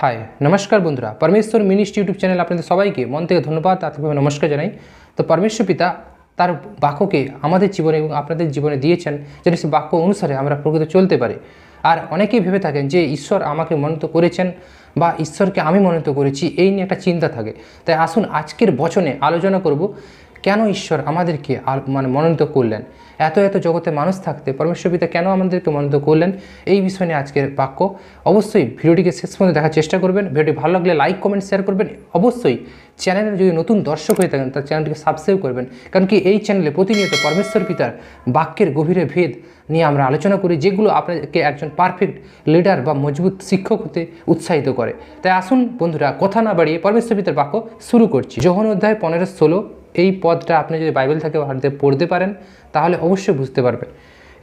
High নমস্কার বন্ধুরা। পরমেশ্বর মিনিস্ট ইউটিউব চ্যানেল আপনাদের সবাইকে মন থেকে ধন্যবাদ, আত্মিকভাবে নমস্কার জানাই। তো পরমেশ্বর পিতা তার বাক্যকে আমাদের জীবনে এবং আপনাদের জীবনে দিয়েছেন যেন সে বাক্য অনুসারে আমরা প্রকৃত চলতে পারি। আর অনেকেই ভেবে থাকেন যে ঈশ্বর আমাকে মনোনীত করেছেন বা ঈশ্বরকে আমি মনোনীত করেছি, এই নিয়ে একটা চিন্তা থাকে। তাই আসুন আজকের বচনে আলোচনা করব। কেন ঈশ্বর আমাদেরকে আল- মানে মনোনীত করলেন? এত এত জগতে মানুষ থাকতে, পরমেশ্বর পিতা কেন আমাদেরকে মনোনীত করলেন? এই বিষয় নিয়ে আজকের বাক্য। অবশ্যই ভিডিওটিকে শেষ পর্যন্ত দেখার চেষ্টা করবেন। ভিডিওটি ভালো লাগলে লাইক কমেন্ট শেয়ার করবেন। অবশ্যই চ্যানেলে যদি নতুন দর্শক হয়ে থাকেন তার চ্যানেলটিকে সাবস্ক্রাইব করবেন। কারণ কি এই চ্যানেলে প্রতিনিয়ত পরমেশ্বর পিতার বাক্যের গভীরে ভেদ নিয়ে আমরা আলোচনা করি, যেগুলো আপনাকে একজন পারফেক্ট লিডার বা মজবুত শিক্ষক হতে উৎসাহিত করে। তাই আসুন বন্ধুরা, কথা না বাড়িয়ে পরমেশ্বর পিতার বাক্য শুরু করছি। যোহন অধ্যায় পনেরো ষোলো। এই পদটা আপনি যদি বাইবেল থেকে ভারতে পড়তে পারেন, তাহলে অবশ্যই বুঝতে পারবেন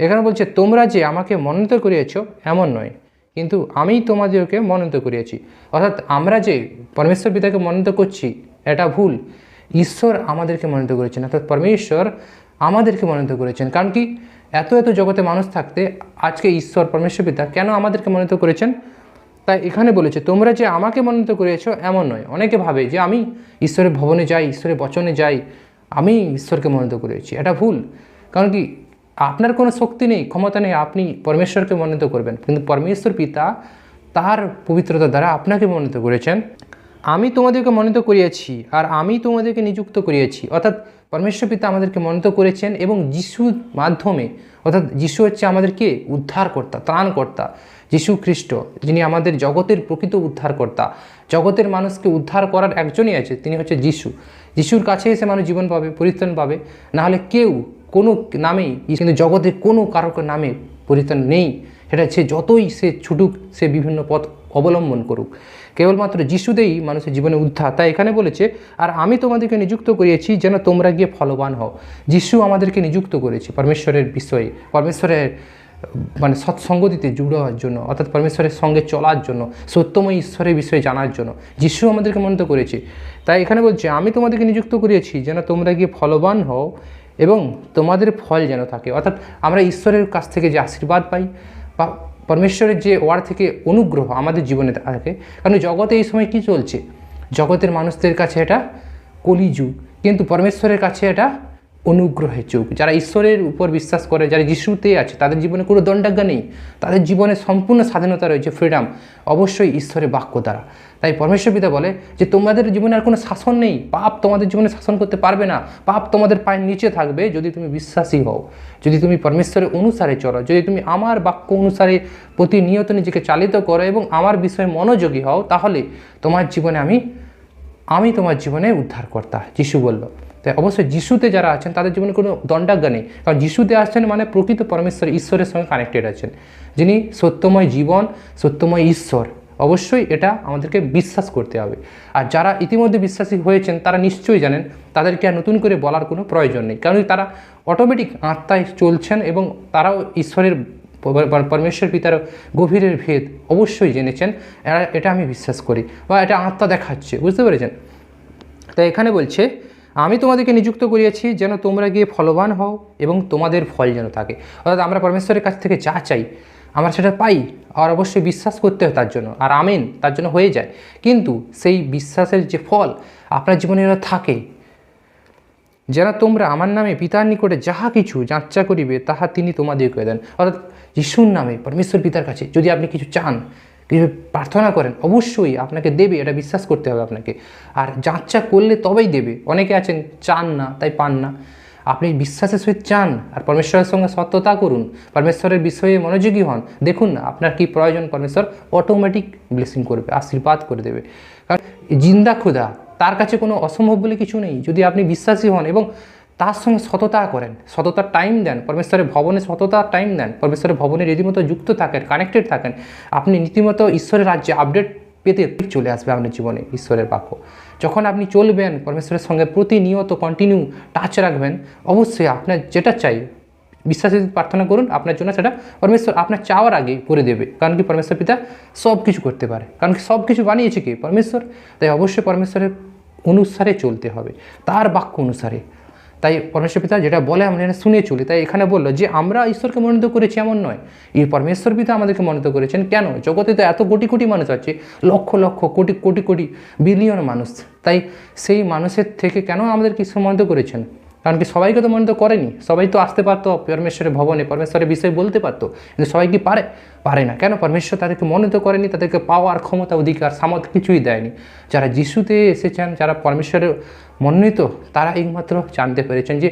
এখানে বলছে, তোমরা যে আমাকে মনোনীত করিয়েছ, এমন নয়। কিন্তু আমি তোমাদেরকে মনোনীত করিয়েছি। অর্থাৎ আমরা যে পরমেশ্বর পিতাকে মনোনীত করছি, এটা ভুল। ঈশ্বর আমাদেরকে মনোনীত করেছেন। অর্থাৎ পরমেশ্বর আমাদেরকে মনোনীত করেছেন। কারণ কি? এত এত জগতে মানুষ থাকতে আজকে ঈশ্বর, পরমেশ্বর পিতা কেন আমাদেরকে মনোনীত করেছেন? তাই এখানে বলেছে, তোমরা যে আমাকে মনোনীত করেছ এমন নয়। অনেকে ভাবে যে আমি ঈশ্বরের ভবনে যাই, ঈশ্বরের বচনে যাই, আমি ঈশ্বরকে মনোনীত করেছি এটা ভুল। কারণ কি, আপনার কোনো শক্তি নেই, ক্ষমতা নেই, আপনি পরমেশ্বরকে মনোনীত করবেন। কিন্তু পরমেশ্বর পিতা তার পবিত্রতা দ্বারা আপনাকে মনোনীত করেছেন। আমি তোমাদেরকে মনোনীত করিয়েছি আর আমি তোমাদেরকে নিযুক্ত করিয়েছি। অর্থাৎ পরমেশ্বর পিতা আমাদেরকে মনোনীত করেছেন এবং যিশুর মাধ্যমে, অর্থাৎ যিশু হচ্ছে আমাদেরকে উদ্ধারকর্তা, ত্রাণকর্তা। যিশু খ্রিস্ট, যিনি আমাদের জগতের প্রকৃত উদ্ধারকর্তা, জগতের মানুষকে উদ্ধার করার একজনই আছে, তিনি হচ্ছে যিশু। যিশুর কাছে এসে মানুষ জীবন পাবে, পরিত্রাণ পাবে। নাহলে কেউ কোনো নামেই, কিন্তু জগতে কোনো কারও নামে পরিত্রাণ নেই। সেটা সে যতই সে ছুটুক, সে বিভিন্ন পথ অবলম্বন করুক। কেবলমাত্র যিশুতেই মানুষের জীবনে উদ্ধার। তাই এখানে বলেছে, আর আমি তোমাদেরকে নিযুক্ত করিয়েছি যেন তোমরা গিয়ে ফলবান হও। যিশু আমাদেরকে নিযুক্ত করেছে, পরমেশ্বরের বিষয়ে পরমেশ্বরের মানে সৎসঙ্গতিতে জুড়ে হওয়ার জন্য, অর্থাৎ পরমেশ্বরের সঙ্গে চলার জন্য, সত্যময় ঈশ্বরের বিষয়ে জানার জন্য। যিশু আমাদেরকে মনোনীত করেছে। তাই এখানে বলছে, আমি তোমাদেরকে নিযুক্ত করিয়েছি যেন তোমরা গিয়ে ফলবান হও এবং তোমাদের ফল যেন থাকে। অর্থাৎ আমরা ঈশ্বরের কাছ থেকে যে আশীর্বাদ পাই বা পরমেশ্বরের যে ওয়ার থেকে অনুগ্রহ আমাদের জীবনে থাকে, কারণ জগতে এই সময় কি চলছে? জগতের মানুষদের কাছে এটা কলিযুগ, কিন্তু পরমেশ্বরের কাছে এটা অনুগ্রহের যুগ যারা ঈশ্বরের উপর বিশ্বাস করে, যারা যিশুতে আছে, তাদের জীবনে কোনো দণ্ডাজ্ঞা নেই। তাদের জীবনে সম্পূর্ণ স্বাধীনতা রয়েছে ফ্রিডম অবশ্যই ঈশ্বরের বাক্য দ্বারা। তাই পরমেশ্বর পিতা বলে যে, তোমাদের জীবনে আর কোনো শাসন নেই। পাপ তোমাদের জীবনে শাসন করতে পারবে না। পাপ তোমাদের পায়ের নিচে থাকবে যদি তুমি বিশ্বাসী হও। যদি তুমি পরমেশ্বরের অনুসারে চলো, যদি তুমি আমার বাক্য অনুসারে প্রতিনিয়ত নিজেকে চালিত করো এবং আমার বিষয়ে মনোযোগী হও, তাহলে তোমার জীবনে আমি আমি তোমার জীবনে উদ্ধারকর্তা, যিশু বলল। তাই অবশ্যই যিশুতে যারা আছেন, তাদের জীবনে কোনো দণ্ডাজ্ঞা নেই। কারণ যিশুতে আসছেন মানে প্রকৃত পরমেশ্বর, ঈশ্বরের সঙ্গে কানেক্টেড আছেন। যিনি সত্যময় জীবন, সত্যময় ঈশ্বর, অবশ্যই এটা আমাদেরকে বিশ্বাস করতে হবে। আর যারা ইতিমধ্যে বিশ্বাসী হয়েছেন, তারা নিশ্চয়ই জানেন, তাদেরকে আর নতুন করে বলার কোনো প্রয়োজন নেই। কারণ তারা অটোমেটিক আত্মায় চলছেন এবং তারাও ঈশ্বরের পরমেশ্বর পিতার গভীরের ভেদ অবশ্যই জেনেছেন। এটা আমি বিশ্বাস করি বা এটা আত্মা দেখাচ্ছে, বুঝতে পেরেছেন? তাই এখানে বলছে, আমি তোমাদেরকে নিযুক্ত করিয়াছি যেন তোমরা গিয়ে ফলবান হও এবং তোমাদের ফল যেন থাকে। অর্থাৎ আমরা পরমেশ্বরের কাছ থেকে যা চাই, আমরা সেটা পাই আর অবশ্যই বিশ্বাস করতে হয় তার জন্য আর আমেন, তার জন্য হয়ে যায়। কিন্তু সেই বিশ্বাসের যে ফল আপনার জীবনে থাকে যেন তোমরা আমার নামে পিতার নিকটে যাহা কিছু যাচ্চা করিবে, তাহা তিনি তোমাদেরকে দেন। অর্থাৎ যিশুর নামে, পরমেশ্বর পিতার কাছে যদি আপনি কিছু চান কিছু প্রার্থনা করেন, অবশ্যই আপনাকে দেবে, এটা বিশ্বাস করতে হবে আপনাকে। আর যাচ্চা করলে তবেই দেবে। অনেকে আছেন, চান না, তাই পান না। আপনি বিশ্বাসের সহিত চান, আর পরমেশ্বরের সঙ্গে সত্যতা করুন। পরমেশ্বরের বিষয়ে মনোযোগী হন। দেখুন না, আপনার কি প্রয়োজন, পরমেশ্বর অটোমেটিক ব্লেসিং করবে, আশীর্বাদ করে দেবে। কারণ জিন্দা ক্ষুধা তার কাছে কোনো অসম্ভব বলে কিছু নেই। যদি আপনি বিশ্বাসী হন এবং তার সঙ্গে সততা করেন সততার টাইম দেন, পরমেশ্বরের ভবনে সততার টাইম দেন, পরমেশ্বরের ভবনে রীতিমতো যুক্ত থাকেন কানেক্টেড থাকেন, আপনি রীতিমতো ঈশ্বরের রাজ্যে আপডেট পেতে চলে আসবে আপনার জীবনে ঈশ্বরের বাক্য যখন আপনি চলবেন, পরমেশ্বরের সঙ্গে প্রতিনিয়ত কন্টিনিউ টাচ রাখবেন, অবশ্যই আপনার যেটা চাই বিশ্বাসে প্রার্থনা করুন, আপনার জন্য সেটা পরমেশ্বর আপনার চাওয়ার আগেই করে দেবে। কারণ কি পরমেশ্বর পিতা সব কিছু করতে পারে। কারণ কি সব কিছু বানিয়েছে কি? পরমেশ্বর। তাই অবশ্যই পরমেশ্বরের অনুসারে চলতে হবে। তার বাক্য অনুসারে। তাই পরমেশ্বর পিতা যেটা বলে, আমরা শুনে চলি। তাই এখানে বলল যে, আমরা ঈশ্বরকে মনোনীত করেছি এমন নয়। এই পরমেশ্বর পিতা আমাদেরকে মনোনীত করেছেন কেন? জগতে তো এত কোটি কোটি মানুষ আছে, লক্ষ লক্ষ কোটি কোটি কোটি বিলিয়ন মানুষ। তাই সেই মানুষের থেকে কেন আমাদেরকে ঈশ্বর মনোনীত করেছেন? কারণ কি সবাইকে তো মনোনীত করেনি, সবাই তো আসতে পারতো পরমেশ্বরের ভবনে, পরমেশ্বরের বিষয়ে বলতে পারতো, কিন্তু সবাই কি পারে? পারে না। কেন? পরমেশ্বর তাদেরকে মনোনীত করেনি, তাদেরকে পাওয়ার ক্ষমতা, অধিকার, সামর্থ্য কিছুই দেয়নি। যারা যিশুতে এসেছেন, যারা পরমেশ্বরের মনোনীত, তারা একমাত্র জানতে পেরেছেন যে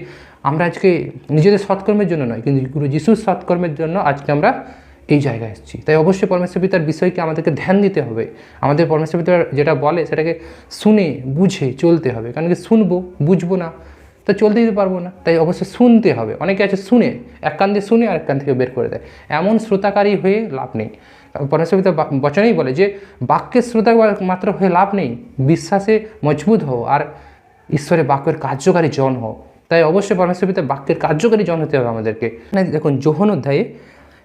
আমরা আজকে নিজেদের সৎকর্মের জন্য নয়, কিন্তু গুরু যিশুর সৎকর্মের জন্য আজকে আমরা এই জায়গায় এসেছি। তাই অবশ্যই পরমেশ্বর পিতার বিষয়কে আমাদেরকে ধ্যান দিতে হবে। আমাদের পরমেশ্বর পিতার যেটা বলে, সেটাকে শুনে, বুঝে চলতে হবে। কারণ কি শুনব, বুঝব না। তো চলতে দিতে পারব না। তাই অবশ্যই শুনতে হবে। অনেকে আছে শুনে এক কান দিয়ে শুনে আর এক কান থেকে বের করে দেয়। এমন শ্রোতাকারী হয়ে লাভ নেই। পরমেশ্বর বচনেই বলে যে বাক্যের শ্রোতা মাত্র হয়ে লাভ নেই। বিশ্বাসে মজবুত হও আর ঈশ্বরের বাক্যের কার্যকারী জন হও। তাই অবশ্যই পরমেশ্বর পিতা বাক্যের কার্যকারী জন হতে হবে আমাদেরকে। না, দেখুন যোহন অধ্যায়ে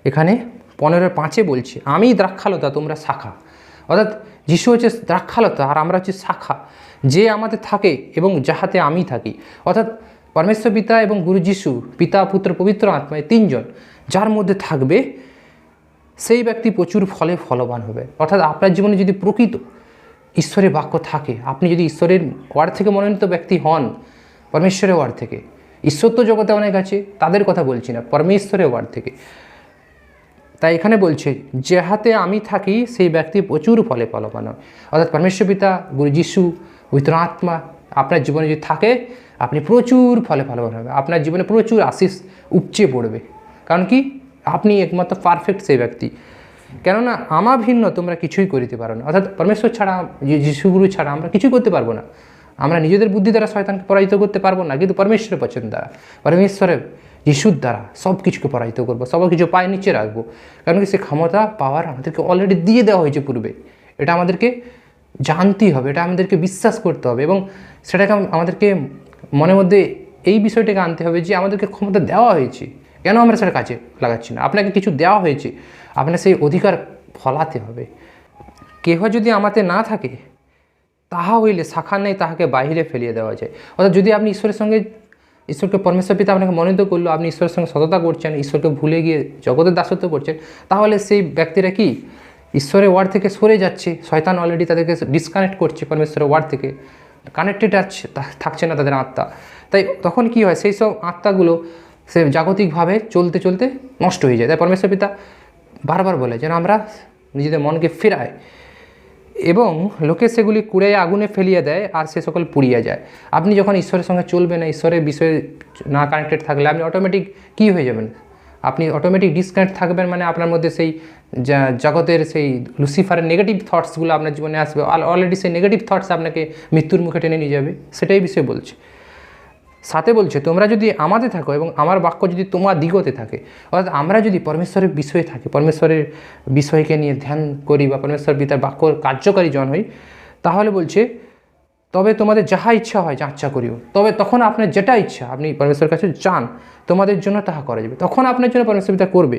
এখানে পনেরো পাঁচে বলছি আমি দ্রাক্ষালতা তোমরা শাখা। অর্থাৎ যিশু হচ্ছে দ্রাক্ষালতা আর আমরা হচ্ছে শাখা। যে আমাদের থাকে এবং যাহাতে আমি থাকি। অর্থাৎ পরমেশ্বর পিতা এবং গুরু যিশু, পিতা, পুত্র, পবিত্র আত্মায় তিনজন, যার মধ্যে থাকবে সেই ব্যক্তি প্রচুর ফলে ফলবান হবে। অর্থাৎ আপনার জীবনে যদি প্রকৃত ঈশ্বরের বাক্য থাকে, আপনি যদি ঈশ্বরের ওয়ার্ড থেকে মনোনীত ব্যক্তি হন, পরমেশ্বরের ওয়ার্ড থেকে, ঈশ্বর তো জগতে অনেক আছে, তাদের কথা বলছি না, পরমেশ্বরের ওয়ার্ড থেকে। তাই এখানে বলছে যে হাতে আমি থাকি, সেই ব্যক্তি প্রচুর ফলে ফলবান অর্থাৎ পরমেশ্বর পিতা, গুরু যিশু, পবিত্র আত্মা, আপনার জীবনে যদি থাকে, আপনি প্রচুর ফলে ফলবান হবে আপনার জীবনে প্রচুর আশিস উপচে পড়বে। কারণ কি? আপনি একমাত্র পারফেক্ট সেই ব্যক্তি। কেননা আমা ভিন্ন তোমরা কিছুই করিতে পারো না। অর্থাৎ পরমেশ্বর ছাড়া যিশুগুরু ছাড়া আমরা কিছুই করতে পারব না। আমরা নিজেদের বুদ্ধি দ্বারা শয়তানকে পরাজিত করতে পারব না, কিন্তু পরমেশ্বরের পছন্দ দ্বারা। পরমেশ্বরের যিশুর দ্বারা সব কিছুকে পরাজিত করব সব কিছু পায়ে নিচে রাখব। কারণ কি সে ক্ষমতা পাওয়ার আমাদেরকে অলরেডি দিয়ে দেওয়া হয়েছে পূর্বে। এটা আমাদেরকে জানতেই হবে, এটা আমাদেরকে বিশ্বাস করতে হবে এবং সেটাকে আমাদেরকে মনের মধ্যে এই বিষয়টাকে আনতে হবে যে আমাদেরকে ক্ষমতা দেওয়া হয়েছে। কেন আমরা সেটা কাজে লাগাচ্ছি না? আপনাকে কিছু দেওয়া হয়েছে আপনার সেই অধিকার ফলাতে হবে। কেহ যদি আমাতে না থাকে, তাহা হইলে শাখা নেই তাহাকে বাহিরে ফেলিয়ে দেওয়া যায়। অর্থাৎ যদি আপনি ঈশ্বরের সঙ্গে ঈশ্বরকে পরমেশ্বর পিতা আপনাকে মনোনীত করল, আপনি ঈশ্বরের সঙ্গে সততা করছেন, ঈশ্বরকে ভুলে গিয়ে জগতের দাসত্ব করছেন, তাহলে সেই ব্যক্তিরা কি? ঈশ্বরের ওয়ার্ড থেকে সরে যাচ্ছে, শয়তান অলরেডি তাদেরকে ডিসকানেক্ট করছে পরমেশ্বরের ওয়ার্ড থেকে কানেক্টেড আছে থাকছে না তাদের আত্মা। তাই তখন কি হয়? সেই সব আত্মাগুলো সে জাগতিকভাবে চলতে চলতে নষ্ট হয়ে যায়। তাই পরমেশ্বর পিতা বারবার বলে, যেন আমরা নিজেদের মনকে ফেরায়। এবং লোকে সেগুলি কুড়ে আগুনে ফেলিয়ে দেয় আর সে সকল পুড়িয়ে যায়। আপনি যখন ঈশ্বরের সঙ্গে চলবেন না ঈশ্বরের বিষয়ে না কানেক্টেড থাকলে আপনি অটোমেটিক কি হয়ে যাবেন? আপনি অটোমেটিক ডিসকানেক্ট থাকবেন মানে আপনার মধ্যে সেই জগতের সেই লুসিফারের নেগেটিভ থটসগুলো আপনার জীবনে আসবে। অলরেডি সেই নেগেটিভ থটস আপনাকে মৃত্যুর মুখে টেনে নিয়ে যাবে। সেটাই বিষয়ে বলছে। সাথে বলছে, তোমরা যদি আমাদের থাকো এবং আমার বাক্য যদি তোমার দিগতে থাকে, অর্থাৎ আমরা যদি পরমেশ্বরের বিষয়ে থাকি, পরমেশ্বরের বিষয়কে নিয়ে ধ্যান করি বা পরমেশ্বর পিতার বাক্য কার্যকারী জন হই, তাহলে বলছে, তবে তোমাদের যাহা ইচ্ছা হয় যাচ্ছা করিও। তবে তখন আপনার যেটা ইচ্ছা, আপনি পরমেশ্বরের কাছে চান তোমাদের জন্য তাহা করা যাবে। তখন আপনার জন্য পরমেশ্বর পিতা করবে।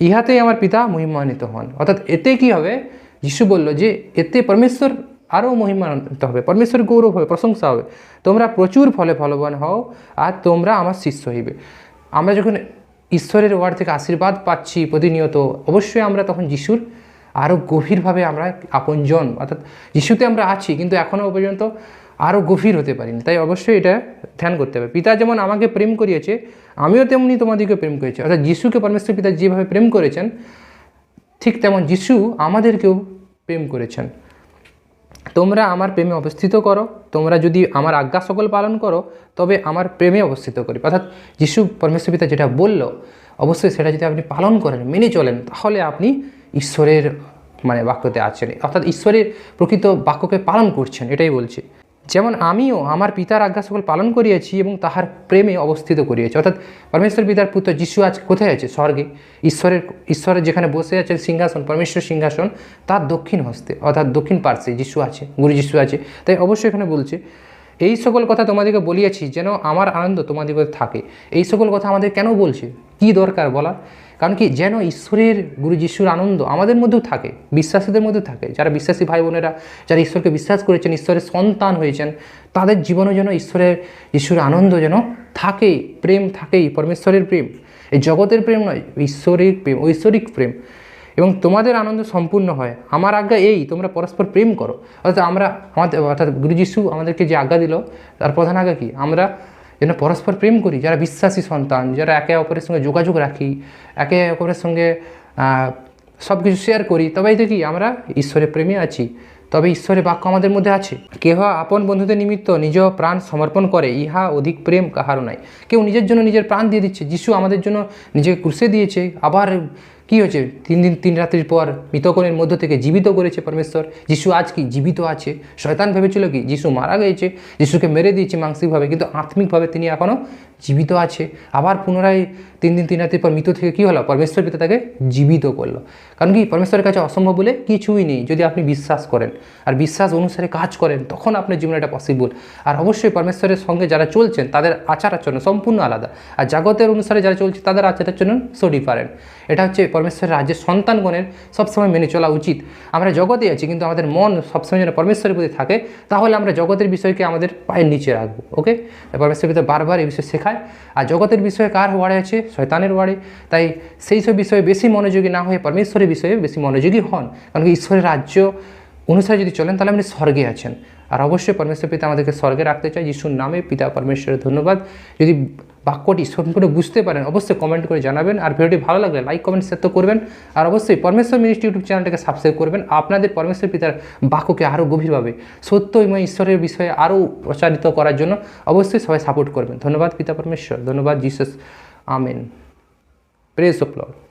ইহাতেই আমার পিতা মহিমান্বিত হন। অর্থাৎ এতে কি হবে? যিশু বলল যে, এতে পরমেশ্বর আরও মহিমান্বিত হবে, পরমেশ্বর গৌরব হবে, প্রশংসা হবে। তোমরা প্রচুর ফলে ফলবান হও আর তোমরা আমার শিষ্য হইবে। আমরা যখন ঈশ্বরের ওয়ার্ড থেকে আশীর্বাদ পাচ্ছি প্রতিনিয়ত, অবশ্যই আমরা তখন যিশুর আরও গভীরভাবে আমরা আপনজন, অর্থাৎ যিশুতে আমরা আছি, কিন্তু এখনও পর্যন্ত আরও গভীর হতে পারিনি। তাই অবশ্যই এটা ধ্যান করতে হবে। পিতা যেমন আমাকে প্রেম করিয়েছে, আমিও তেমনি তোমাদেরকে প্রেম করেছি। অর্থাৎ যিশুকে পরমেশ্বর পিতা যেভাবে প্রেম করেছেন, ঠিক তেমন যিশু আমাদেরকেও প্রেম করেছেন। তোমরা আমার প্রেমে অবস্থিত করো, তোমরা যদি আমার আজ্ঞা সকল পালন করো, তবে আমার প্রেমে অবস্থিত করি। অর্থাৎ যিশু পরমেশ্বর পিতা যেটা বলল, অবশ্যই সেটা যদি আপনি পালন করেন, মেনে চলেন, তাহলে আপনি ঈশ্বরের মানে বাক্যতে আছেন। অর্থাৎ ঈশ্বরের প্রকৃত বাক্যকে পালন করছেন, এটাই বলছি। যেমন আমিও আমার পিতার আজ্ঞা সকল পালন করিয়েছি এবং তাহার প্রেমে অবস্থিত করিয়েছি। অর্থাৎ পরমেশ্বর পিতার পুত্র যিশু আজ কোথায় আছে? স্বর্গে। ঈশ্বরের ঈশ্বরের যেখানে বসে আছেন সিংহাসন, পরমেশ্বর সিংহাসন, তার দক্ষিণ হস্তে, অর্থাৎ দক্ষিণ পার্শ্বে যিশু আছে, গুরু যিশু আছে। তাই অবশ্যই এখানে বলছে, এই সকল কথা তোমাদেরকে বলিয়াছি যেন আমার আনন্দ তোমাদের থাকে। এই সকল কথা আমাদের কেন বলছে? কি দরকার বলার? কারণ কি যেন ঈশ্বরের গুরু যিশুর আনন্দ আমাদের মধ্যেও থাকে, বিশ্বাসীদের মধ্যেও থাকে। যারা বিশ্বাসী ভাই বোনেরা, যারা ঈশ্বরকে বিশ্বাস করেছেন, ঈশ্বরের সন্তান হয়েছেন, তাদের জীবনে যেন ঈশ্বরের যিশুর আনন্দ যেন থাকেই প্রেম থাকেই পরমেশ্বরের প্রেম। এই জগতের প্রেম নয় ঈশ্বরিক প্রেম, ঐশ্বরিক প্রেম। এবং তোমাদের আনন্দ সম্পূর্ণ হয়। আমার আজ্ঞা এই, তোমরা পরস্পর প্রেম করো। অর্থাৎ আমরা আমাদের, অর্থাৎ গুরু যিশু আমাদেরকে যে আজ্ঞা দিল, তার প্রধান আজ্ঞা কি? আমরা যেন পরস্পর প্রেম করি, যারা বিশ্বাসী সন্তান, যারা একে অপরের সঙ্গে যোগাযোগ রাখি, একে অপরের সঙ্গে সব কিছু শেয়ার করি, তবেই কি আমরা ঈশ্বরের প্রেমে আছি, তবে ঈশ্বরের বাক্য আমাদের মধ্যে আছে। কেহ আপন বন্ধুদের নিমিত্ত নিজ প্রাণ সমর্পণ করে, ইহা অধিক প্রেম কাহারও নাই। কেউ নিজের জন্য নিজের প্রাণ দিয়ে দিচ্ছে, যিশু আমাদের জন্য নিজেকে ক্রুশে দিয়েছে, আবার কি হয়েছে? তিন দিন, তিন রাত্রির পর মৃতকণের মধ্য থেকে জীবিত করেছে পরমেশ্বর। যিশু আজ কি জীবিত আছে? শয়তান ভেবেছিল কি যিশু মারা গিয়েছে যিশুকে মেরে দিয়েছে মানসিকভাবে, কিন্তু আত্মিকভাবে তিনি এখনও জীবিত আছে। আবার পুনরায় তিন দিন, তিন রাত্রির পর মৃত থেকে কী হলো? পরমেশ্বর পিতা তাকে জীবিত করল। কারণ কি? পরমেশ্বরের কাছে অসম্ভব বলে কিছুই নেই, যদি আপনি বিশ্বাস করেন। আর বিশ্বাস অনুসারে কাজ করেন, তখন আপনার জীবনে এটা পসিবল আর অবশ্যই পরমেশ্বরের সঙ্গে যারা চলছেন, তাদের আচার আচরণ সম্পূর্ণ আলাদা। আর জাগতের অনুসারে যারা চলছে, তাদের আচার আচরণ সো ডিফারেন্ট এটা হচ্ছে পরমেশ্বরের রাজ্যের সন্তানগণের সবসময় মেনে চলা উচিত। আমরা জগতে আছি, কিন্তু আমাদের মন সবসময় যেন পরমেশ্বরের প্রতি থাকে, তাহলে আমরা জগতের বিষয়কে আমাদের পায়ের নিচে রাখব, ওকে? পরমেশ্বর পিতা বারবার এই বিষয়ে শেখায়। আর জগতের বিষয়ে কার ওয়ার্ডে আছে? শয়তানের ওয়ার্ডে তাই সেই সব বিষয়ে বেশি মনোযোগী না হয়ে পরমেশ্বরের বিষয়ে বেশি মনোযোগী হন। কারণ ঈশ্বরের রাজ্য অনুসারে যদি চলেন, তাহলে আপনি স্বর্গে আছেন। আর অবশ্যই পরমেশ্বর পিতা আমাদেরকে স্বর্গে রাখতে চাই যিশুর নামে পিতা পরমেশ্বরের ধন্যবাদ। যদি বাক্যটি সম্পূর্ণ বুঝতে পারেন, অবশ্যই কমেন্ট করে জানাবেন। আর ভিডিওটি ভালো লাগলে লাইক কমেন্ট শেয়ার তো করবেন। আর অবশ্যই পরমেশ্বর মিনিস্ট্রি ইউটিউব চ্যানেলটাকে সাবস্ক্রাইব করবেন। আপনাদের পরমেশ্বর পিতার বাক্যকে আরও গভীরভাবে সত্য এবং ঈশ্বরের বিষয়ে আরও প্রচারিত করার জন্য অবশ্যই সবাই সাপোর্ট করবেন। ধন্যবাদ পিতা পরমেশ্বর, ধন্যবাদ Jesus amen. Praise of Lord